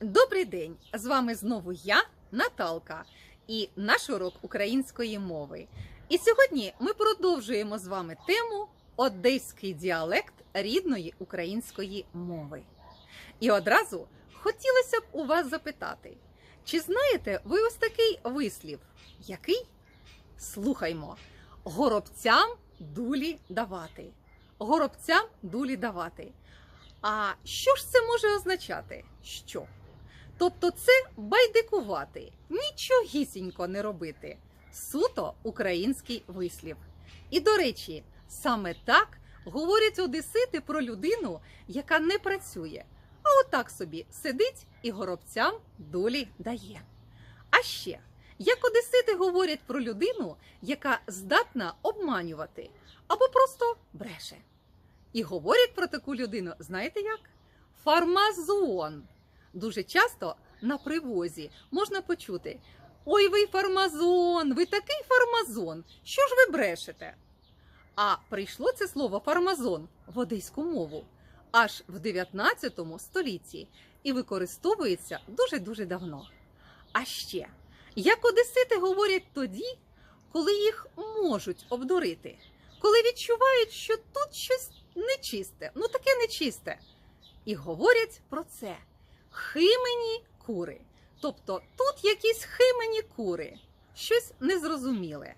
Добрий день! З вами знову я, Наталка, і наш урок української мови. І сьогодні ми продовжуємо з вами тему Одеський діалект рідної української мови. І одразу хотілося б у вас запитати, чи знаєте ви ось такий вислів? Який? Слухаймо, горобцям дулі давати. Горобцям дулі давати. А що ж це може означати? Що? Тобто це байдикувати, нічогісінько не робити. Суто український вислів. І до речі, саме так говорять одесити про людину, яка не працює, а отак собі сидить і горобцям долі дає. А ще, як одесити говорять про людину, яка здатна обманювати або просто бреше. І говорять про таку людину, знаєте як? Фармазон. Дуже часто на привозі можна почути: Ой, ви фармазон, ви такий фармазон. Що ж ви брешете? А прийшло це слово фармазон в одеську мову аж в 19 столітті і використовується дуже-дуже давно. А ще, як одесити говорять тоді, коли їх можуть обдурити, коли відчувають, що тут щось нечисте, ну таке нечисте. І говорять про це химені кури. Тобто тут якісь химені кури, щось незрозуміле.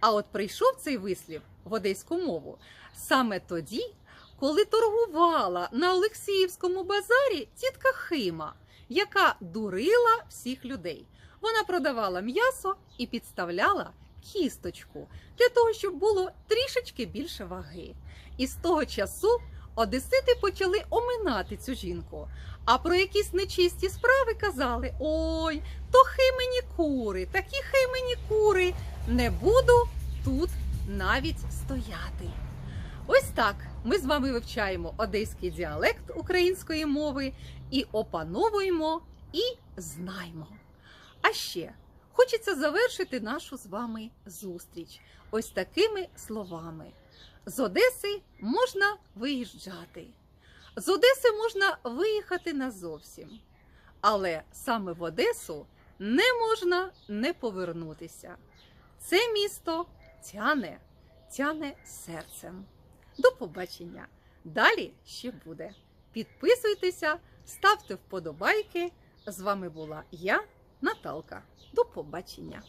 А от прийшов цей вислів в одеську мову саме тоді, коли торгувала на Олексіївському базарі тітка Хима, яка дурила всіх людей. Вона продавала м'ясо і підставляла кісточку для того, щоб було трішечки більше ваги. І з того часу одесити почали оминати цю жінку. А про якісь нечисті справи казали: ой, то химені кури, такі химені кури, не буду тут навіть стояти. Ось так ми з вами вивчаємо одеський діалект української мови і опановуємо і знаємо. А ще хочеться завершити нашу з вами зустріч ось такими словами. З Одеси можна виїжджати. З Одеси можна виїхати назовсім. Але саме в Одесу не можна не повернутися. Це місто тяне, тяне серцем. До побачення. Далі ще буде. Підписуйтеся, ставте вподобайки. З вами була я, Наталка. До побачення.